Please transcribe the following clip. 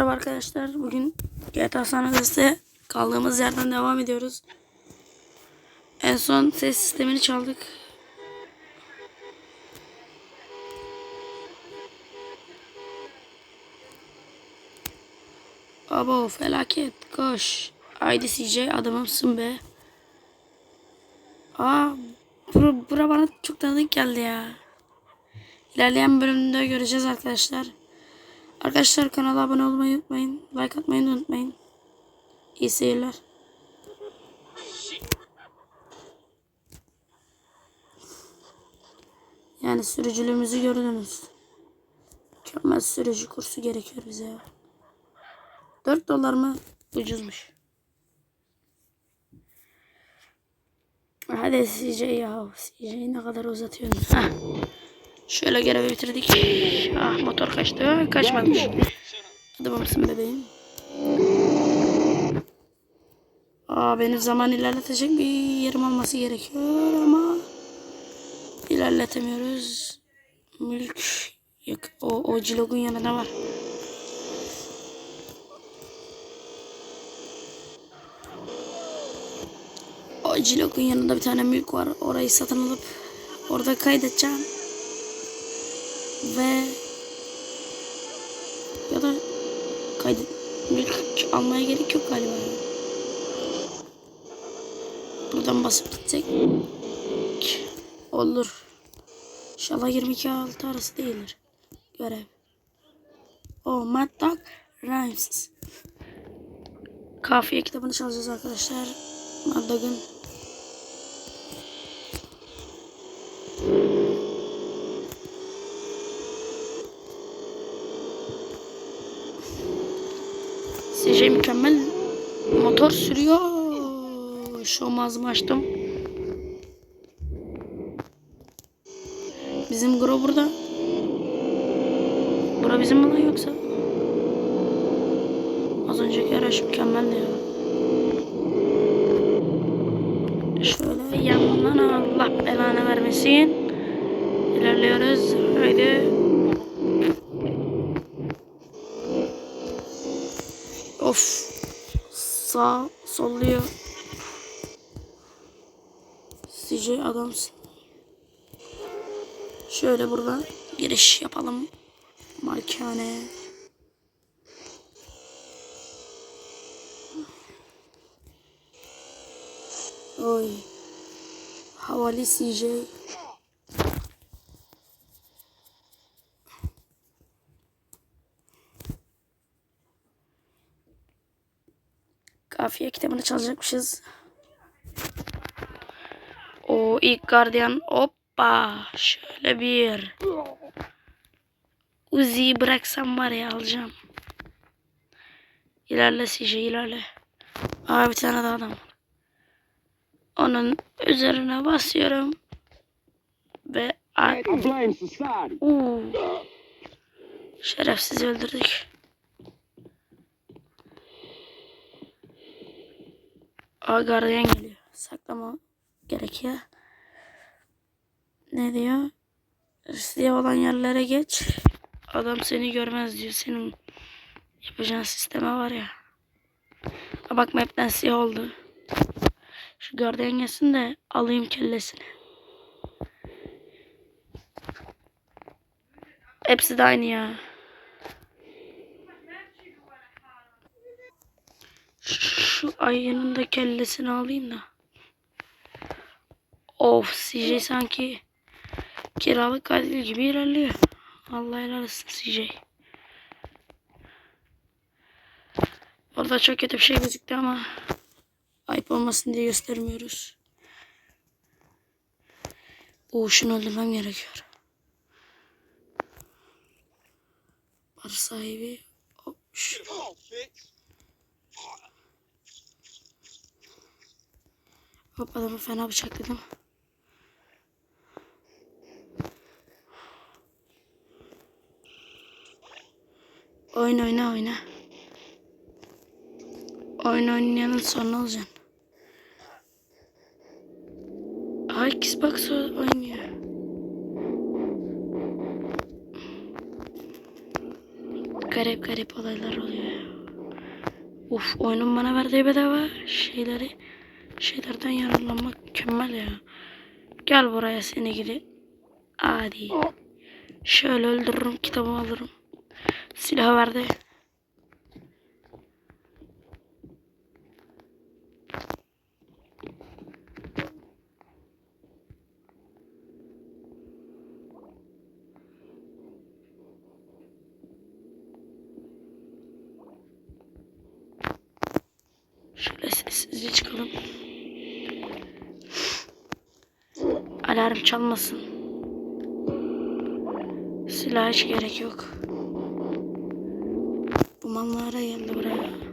Merhaba arkadaşlar. Bugün GTA San Andreas'te kaldığımız yerden devam ediyoruz. En son ses sistemini çaldık. Abo felaket. Koş. Haydi CJ adamımsın be. Aa, bura, bura bana çok tanıdık geldi ya. İlerleyen bölümde göreceğiz arkadaşlar. Arkadaşlar kanala abone olmayı unutmayın. Like atmayı unutmayın. İyi seyirler. Yani sürücülüğümüzü gördünüz. Mükemmel sürücü kursu gerekiyor bize ya. 4 dolar mı? Ucuzmuş. Hadi CJ ya. CJ ne kadar uzatıyorsun. Şöyle görevi bitirdik. Ah motor kaçtı. Kaçmamış. Hadi mısın bebeğim? Aa benim zaman ilerletecek bir yerim olması gerekiyor ama ilerletemiyoruz. Mülk yok. O, o cilogun yanında var. O cilogun yanında bir tane mülk var. Orayı satın alıp orada kaydedeceğim. Ve ya da mülk almaya gerek yok galiba. Buradan basıp gitsek olur. İnşallah 22 6 arası değildir. Görev. O Mad Dog Rhymes. Kafiye kitabını çalacağız arkadaşlar. Mad Dog'un CJ mükemmel motor sürüyor. Şu ağzımı açtım. Bizim Gro burada. Bura bizim mi lan yoksa? Az önceki araç mükemmeldi ya. Şöyle yanından Allah belanı vermesin. İlerliyoruz. Haydi. Of. Sağ solluyor. CJ adamsın. Şöyle burada giriş yapalım. Malikane. Oy. Havali CJ. Kafiye kitabını çalacakmışız. O ilk gardiyan hoppa şöyle bir Uzi'yi bıraksam var ya alacağım. İlerle CJ ilerle. Aa bir tane daha adam. Onun üzerine basıyorum. Ve. Uuu. Şerefsiz öldürdük. Aa gardiyan geliyor. Saklama gerekiyor. Ne diyor? Siyah olan yerlere geç. Adam seni görmez diyor. Senin yapacağın sisteme var ya. Ha bak map'ten siyah oldu. Şu gardiyan gelsin de alayım kellesini. Hepsi de aynı ya. Şu ayının da kellesini alayım da. Of CJ sanki kiralık katil gibi ilerliyor. Allah helal olsun CJ. Orada çok kötü bir şey gözüktü ama ayıp olmasın diye göstermiyoruz. Oo şunu öldürmem gerekiyor. Bar sahibi. Hop, Hop adamı fena bıçakladım. Oyun oyna oyna. Oyun oynayanın sonu olacaksın. Aa Xbox oynuyor. Garip garip olaylar oluyor. Uf oyunun bana verdiği bedava şeyleri şeylerden yararlanmak mükemmel ya. Gel buraya seni gidi. Hadi. Şöyle öldürürüm kitabımı alırım. Silah verdi. Şöyle sessizce çıkalım. Alarm çalmasın. Silah hiç gerek yok. Bu mallara geldi buraya.